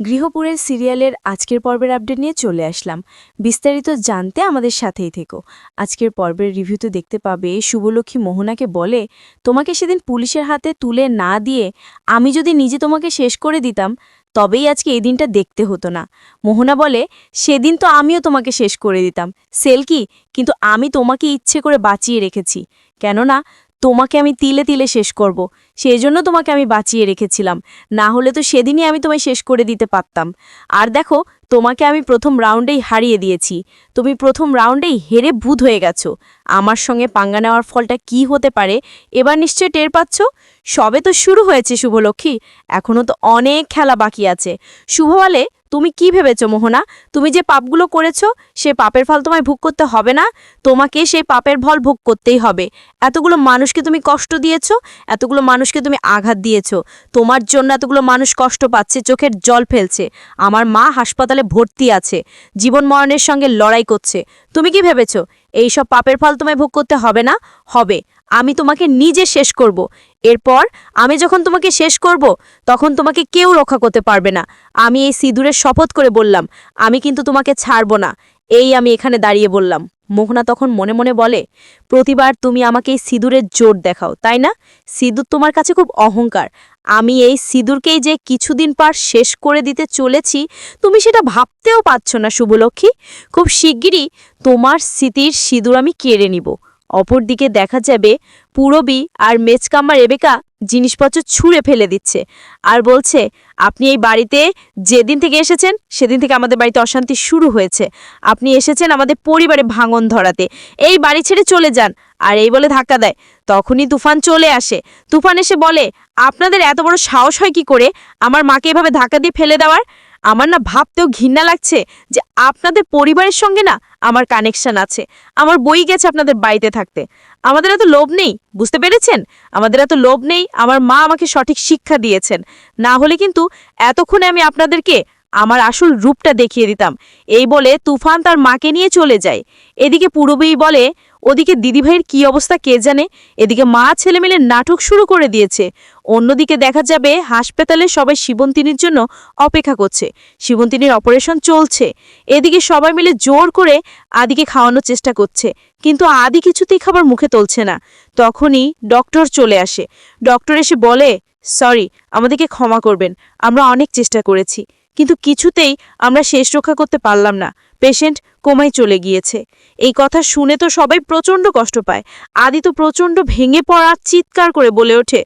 গৃহপুরের সিরিয়ালের আজকের পর্বের আপডেট নিয়ে চলে আসলাম। বিস্তারিত জানতে আমাদের সাথেই থেকো। আজকের পর্বের রিভিউতে দেখতে পাবে শুভলক্ষ্মী মোহনাকে বলে, তোমাকে সেদিন পুলিশের হাতে তুলে না দিয়ে আমি যদি নিজে তোমাকে শেষ করে দিতাম, তবেই আজকে এই দিনটা দেখতে হতো না। মোহনা বলে, সেদিন তো আমিও তোমাকে শেষ করে দিতাম। সেল কি কিন্তু আমি তোমাকে ইচ্ছে করে বাঁচিয়ে রেখেছি। কেননা তোমাকে আমি তিলে তিলে শেষ করব। সেই জন্য তোমাকে আমি বাঁচিয়ে রেখেছিলাম। না হলে তো সেদিনই আমি তোমায় শেষ করে দিতে পারতাম। আর দেখো, তোমাকে আমি প্রথম রাউন্ডেই হারিয়ে দিয়েছি। তুমি প্রথম রাউন্ডেই হেরে ভূত হয়ে গেছো। আমার সঙ্গে পাঙ্গা নেওয়ার ফলটা কি হতে পারে, এবার নিশ্চয় টের পাচ্ছ? সবে তো শুরু হয়েছে, শুভলক্ষ্মী। এখনও তো অনেক খেলা বাকি আছে। শুভ বলে তুমি কি ভেবেছ, মোহনা? তুমি যে পাপগুলো করেছ, সে পাপের ফল তোমায় ভোগ করতে হবে না? তোমাকে সেই পাপের ফল ভোগ করতেই হবে। এতগুলো মানুষকে তুমি কষ্ট দিয়েছ, এতগুলো মানুষকে তুমি আঘাত দিয়েছ। তোমার জন্য এতগুলো মানুষ কষ্ট পাচ্ছে, চোখের জল ফেলছে। আমার মা হাসপাতালে ভর্তি আছে, জীবন মরণের সঙ্গে লড়াই করছে। তুমি কি ভেবেছ? এই সব পাপের ফল তোমায় ভোগ করতে হবে না? হবে। আমি তোমাকে নিজে শেষ করব। এরপর আমি যখন তোমাকে শেষ করব, তখন তোমাকে কেউ রক্ষা করতে পারবে না। আমি এই সিঁদুরের শপথ করে বললাম, আমি কিন্তু তোমাকে ছাড়ব না। এই আমি এখানে দাঁড়িয়ে বললাম। মোহনা তখন মনে মনে বলে, প্রতিবার তুমি আমাকে এই সিঁদুরের জোর দেখাও, তাই না? সিঁদুর তোমার কাছে খুব অহংকার। আমি এই সিঁদুরকেই যে কিছুদিন পর শেষ করে দিতে চলেছি, তুমি সেটা ভাবতেও পারছ না, শুভলক্ষ্মী। খুব শিগগিরই তোমার স্মৃতির সিঁদুর আমি কেড়ে নিব। অপরদিকে দেখা যাবে পুরবী আর মেচকাম্মা রেবেকা জিনিসপত্র ছুঁড়ে ফেলে দিচ্ছে আর বলছে, আপনি এই বাড়িতে যেদিন থেকে এসেছেন, সেদিন থেকে আমাদের বাড়িতে অশান্তি শুরু হয়েছে। আপনি এসেছেন আমাদের পরিবারে ভাঙন ধরাতে। এই বাড়ি ছেড়ে চলে যান। আর এই বলে ধাক্কা দেয়। তখনই তুফান চলে আসে। তুফান এসে বলে, আপনাদের এত বড় সাহস হয় কি করে? আমার মাকে এভাবে ধাক্কা দিয়ে ফেলে দেওয়ার? আমার না ভাবতেও ঘৃণা লাগছে যে আপনাদের পরিবারের সঙ্গে না আমার কানেকশন আছে। আমার বই গেছে আপনাদের বাড়িতে থাকতে। আমাদের এত লোভ নেই, বুঝতে পেরেছেন? আমাদের এত লোভ নেই, আমার মা আমাকে সঠিক শিক্ষা দিয়েছেন। না হলে কিন্তু এতক্ষণে আমি আপনাদেরকে আমার আসল রূপটা দেখিয়ে দিতাম। এই বলে তুফান তার মাকে নিয়ে চলে যায়। এদিকে পূরবী বলে, ওদিকে দিদিভাইয়ের কি অবস্থা কে জানে? এদিকে মা ছেলে মিলে নাটক শুরু করে দিয়েছে। অন্যদিকে দেখা যাবে হাসপাতালে সবাই শিবন্তিনীর জন্য অপেক্ষা করছে। শিবন্তিনীর অপারেশন চলছে। এদিকে সবাই মিলে জোর করে আদিকে খাওয়ানোর চেষ্টা করছে। কিন্তু আদি কিছুতেই খাবার মুখে তুলছে না। তখনই ডক্টর চলে আসে। ডক্টর এসে বলে, সরি, আমাদেরকে ক্ষমা করবেন। আমরা অনেক চেষ্টা করেছি। কিন্তু কিছুতেই আমরা শেষ রক্ষা করতে পারলাম না। পেশেন্ট কোমায় চলে গিয়েছে। এই কথা শুনে তো সবাই প্রচণ্ড কষ্ট পায়। আদি তো প্রচণ্ড ভেঙে পড়া, চিৎকার করে বলে ওঠে,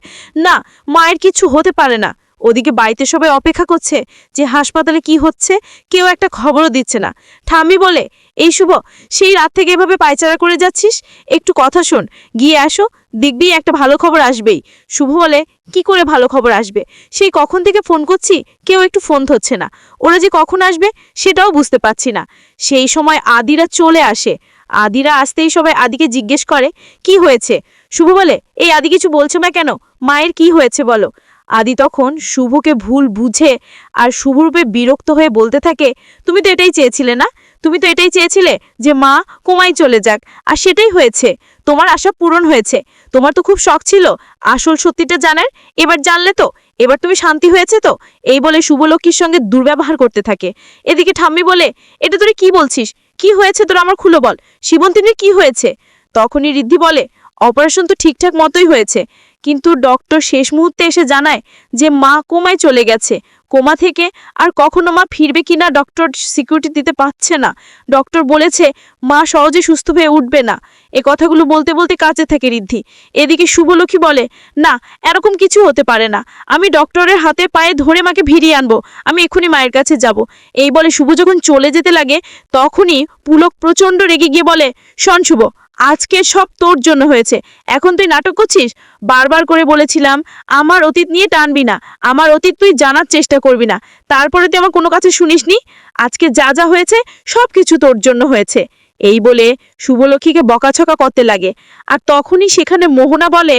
না, মায়ের কিছু হতে পারে না। ওদিকে বাড়িতে সবাই অপেক্ষা করছে যে হাসপাতালে কি হচ্ছে, কেউ একটা খবরও দিচ্ছে না। ঠাম্মি বলে, এই শুভ, সেই রাত থেকে এভাবে পায়চারা করে যাচ্ছিস? একটু কথা শোন, গিয়ে আসো, দেখবি একটা ভালো খবর আসবেই। শুভ বলে কি করে ভালো খবর আসবে? সেই কখন থেকে ফোন করছি, কেউ একটু ফোন ধরছে না। ওরা যে কখন আসবে, সেটাও বুঝতে পারছি না। সেই সময় আদিরা চলে আসে। আদিরা আসতেই সবাই আদিকে জিজ্ঞেস করে, কি হয়েছে? শুভ বলে, এই আদি কিছু বলছো না কেন? মায়ের কি হয়েছে বলো? আদি তখন শুভকে ভুল বুঝে আর শুভরূপে বিরক্ত হয়ে বলতে থাকে, তুমি তো এটাই চেয়েছিলে না? তুমি তো এটাই চেয়েছিলে যে মা কোমায় চলে যাক। আর সেটাই হয়েছে। তোমার আশা পূরণ হয়েছে। তোমার তো খুব শখ ছিল। আসল সত্যিটা জানার। এবার জানলে তো। এবার তুমি শান্তি হয়েছে তো। এই বলে শুভলক্ষ্মীর সঙ্গে দুর্ব্যবহার করতে থাকে। এদিকে ঠাম্মি বলে, এটা তোরে কি বলছিস? কি হয়েছে তোর আমার খুলো বল। শিবন্তিনীর কি হয়েছে? তখনই ঋদ্ধি বলে অপারেশন তো ঠিকঠাক মতোই হয়েছে, কিন্তু ডক্টর শেষ মুহূর্তে এসে জানায় যে মা কোমায় চলে গেছে। কোমা থেকে আর কখনো মা ফিরবে কিনা ডক্টর সিকিউরিটি দিতে পারছে না। ডক্টর বলেছে, মা সহজে সুস্থ হয়ে উঠবে না। এ কথাগুলো বলতে বলতে কাছে থাকে ঋদ্ধি। এদিকে শুভলক্ষ্মী বলে, না, এরকম কিছু হতে পারে না। আমি ডক্টরের হাতে পায়ে ধরে মাকে ভিড়িয়ে আনব। আমি এক্ষুনি মায়ের কাছে যাব। এই বলে শুভ যখন চলে যেতে লাগে, তখনই পুলক প্রচণ্ড রেগে গিয়ে বলে, শোন শুভ আজকে সব তোর জন্য হয়েছে। এখন তুই নাটক করছিস? বারবার করে বলেছিলাম, আমার অতীত নিয়ে টানবি না, আমার অতীত তুই জানার চেষ্টা করবি না। তারপরে তুই আমার কোনো কাছে শুনিসনি? আজকে যা যা হয়েছে, সব কিছু তোর জন্য হয়েছে। এই বলে শুভলক্ষ্মীকে বকাছকা করতে লাগে। আর তখনই সেখানে মোহনা বলে,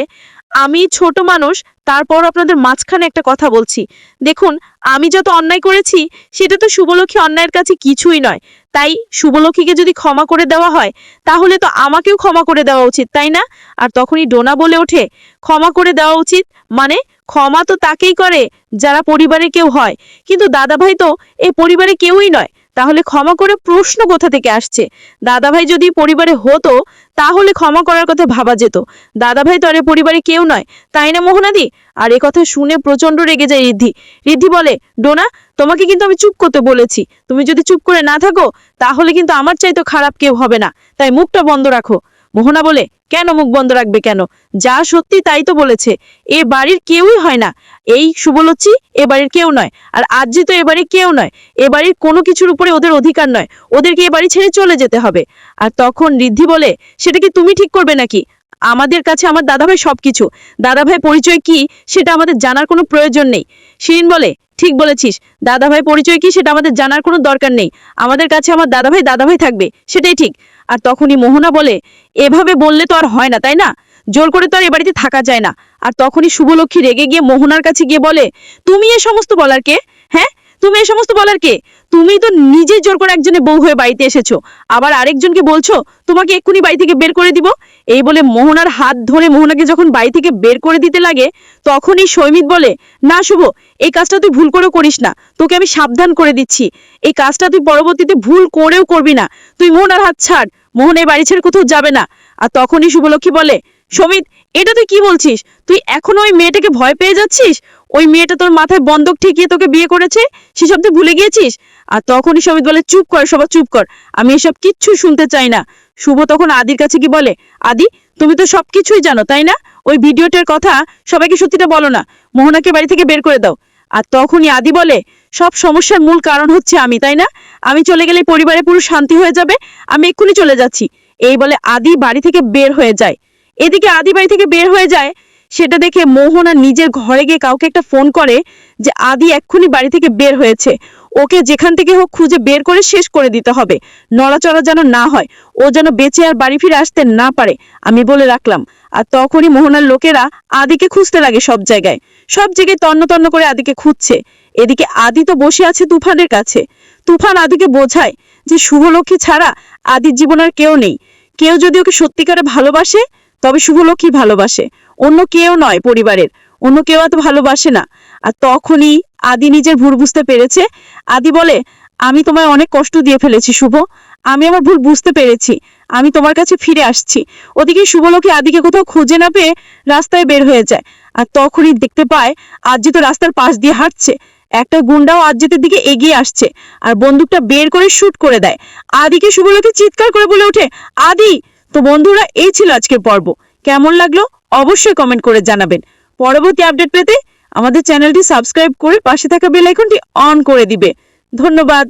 আমি ছোট মানুষ, তারপর আপনাদের মাঝখানে একটা কথা বলছি। দেখুন, আমি যত অন্যায় করেছি, সেটা তো শুভলক্ষ্মী অন্যায়ের কাছে কিছুই নয়। তাই শুভলক্ষীকে যদি ক্ষমা করে দেওয়া হয়, তাহলে তো আমাকেও ক্ষমা করে দেওয়া উচিত, তাই না? আর তখনই ডোনা বলে ওঠে, ক্ষমা করে দেওয়া উচিত? মানে ক্ষমা তো তাকেই করে যারা পরিবারে কেউ হয়। কিন্তু দাদাভাই তো এ পরিবারে কেউই নয়। তাহলে ক্ষমা করে প্রশ্ন কোথা থেকে আসছে? দাদাভাই যদি পরিবারে হতো, তাহলে ক্ষমা করার কথা ভাবা যেত। দাদাভাই তো আর পরিবারে কেউ নয়, তাই না মোহনাদি? আর এ কথা শুনে প্রচণ্ড রেগে যায় রিদ্ধি রিদ্ধি বলে, ডোনা, তোমাকে কিন্তু আমি চুপ করতে বলেছি। তুমি যদি চুপ করে না থাকো, তাহলে কিন্তু আমার চাইতো খারাপ কেউ হবে না। তাই মুখটা বন্ধ রাখো। মোহনা বলে, কেন মুখ বন্ধ রাখবে কেন? যা সত্যি তাই তো বলেছে। এ বাড়ির কেউই হয় না। এই শুভলচ্ছি এ বাড়ির কেউ নয়। আর আজজি তো এ বাড়ির কেউ নয়। এ বাড়ির কোনো কিছুর উপরে ওদের অধিকার নয়। ওদেরকে এ বাড়ি ছেড়ে চলে যেতে হবে। আর তখন ঋদ্ধি বলে, সেটা কি তুমি ঠিক করবে নাকি? আমাদের কাছে আমার দাদাভাই সবকিছু। দাদাভাই পরিচয় কি সেটা আমাদের জানার কোনো প্রয়োজন নেই। শিরিন বলে, ঠিক বলেছিস। দাদাভাই পরিচয় কি সেটা আমাদের জানার কোনো দরকার নেই। আমাদের কাছে আমার দাদাভাই দাদাভাই থাকবে। সেটাই ঠিক। আর তখনই মোহনা বলে, এভাবে বললে তো আর হয় না, তাই না? জোর করে তো আর এ বাড়িতে থাকা যায় না। আর তখনই শুভলক্ষ্মী রেগে গিয়ে মোহনার কাছে গিয়ে বলে, তুমি এ সমস্ত বলার কে? হ্যাঁ? তুমি এ সমস্ত বলার কে? তুমি তো নিজে জোর করে একজনের বউ হয়ে বাড়িতে এসেছ। আবার আরেকজনকে বলছো, তোমাকে এক্ষুনি বাড়ি থেকে বের করে দিব? এই বলে মোহনার হাত ধরে মোহনাকে যখন বাড়ি থেকে বের করে দিতে লাগে, তখনই সৈমিত বলে, না শুভ, এই কাজটা তুই ভুল করেও করিস না। তোকে আমি সাবধান করে দিচ্ছি। এই কাজটা তুই পরবর্তীতে ভুল করেও করবি না। তুই মোহনার হাত ছাড়। মোহন এই বাড়ি ছেড়ে কোথাও যাবে না। আর তখনই শুভলক্ষ্মী বলে, সমিত, এটা তুই কি বলছিস? তুই এখনও ওই মেয়েটাকে ভয় পেয়ে যাচ্ছিস? ওই মেয়েটা তোর মাথায় বন্দুক ঠেকিয়ে তোকে বিয়ে করেছে? সেসব তুই ভুলে গিয়েছিস? আর তখনই সমিত বলে, চুপ কর সবাই চুপ কর। আমি এসব কিচ্ছু শুনতে চাই না। শুভ তখন আদির কাছে কি বলে, আদি, তুমি তো সব কিছুই জানো, তাই না? ওই ভিডিওটার কথা সবাইকে সত্যিটা বলো না। মোহনাকে বাড়ি থেকে বের করে দাও। আর তখনই আদি বলে, সব সমস্যার মূল কারণ হচ্ছে আমি, তাই না? আমি চলে গেলে পরিবারে পুরো শান্তি হয়ে যাবে, আমি এক্ষুনি চলে যাচ্ছি। এই বলে আদি বাড়ি থেকে বের হয়ে যায়। এদিকে আদি বাড়ি থেকে বের হয়ে যায় সেটা দেখে মোহনা নিজের ঘরে গিয়ে কাউকে একটা ফোন করে যে, আদি এক্ষুনি বাড়ি থেকে বের হয়েছে। ওকে যেখান থেকে হোক খুঁজে বের করে শেষ করে দিতে হবে। নড়াচড়া যেন না হয়। ও যেন বেঁচে আর বাড়ি ফিরে আসতে না পারে। আমি বলে রাখলাম। আর তখনই মোহনার লোকেরা আদিকে খুঁজতে লাগে সব জায়গায়। সব জায়গায় তন্ন তন্ন করে আদিকে খুঁজছে। এদিকে আদি তো বসে আছে তুফানের কাছে। তুফান আদিকে বোঝায় যে, শুভলক্ষ্মী ছাড়া আদির জীবন আর কেউ নেই। কেউ যদি ওকে সত্যিকারে ভালোবাসে, তবে শুভলক্ষ্মী ভালোবাসে। অন্য কেউ নয় পরিবারের। অন্য কেউ এত ভালোবাসে না। আর তখনই আদি নিজের ভুল বুঝতে পেরেছে। আদি বলে, আমি তোমায় অনেক কষ্ট দিয়ে ফেলেছি, শুভ। আমি আমার ভুল বুঝতে পেরেছি। আমি তোমার কাছে ফিরে আসছি। ওদিকে শুভলক্ষ্মী আদিকে কোথাও খুঁজে না পেয়ে রাস্তায় বের হয়ে যায়। আর তখনই দেখতে পায় আজ্জি তো রাস্তার পাশ দিয়ে হাঁটছে। একটা গুন্ডাও আজ্জিতের দিকে এগিয়ে আসছে। আর বন্দুকটা বের করে শুট করে দেয়। আদিকে শুভলক্ষ্মী চিৎকার করে বলে ওঠে, আদি, তো বন্ধুরা, এই ছিল আজকের পর্ব। কেমন লাগল? অবশ্যই কমেন্ট করে জানাবেন। পরবর্তী আপডেট পেতে আমাদের চ্যানেলটি সাবস্ক্রাইব করে পাশে থাকা বেল আইকনটি অন করে দিবে। ধন্যবাদ।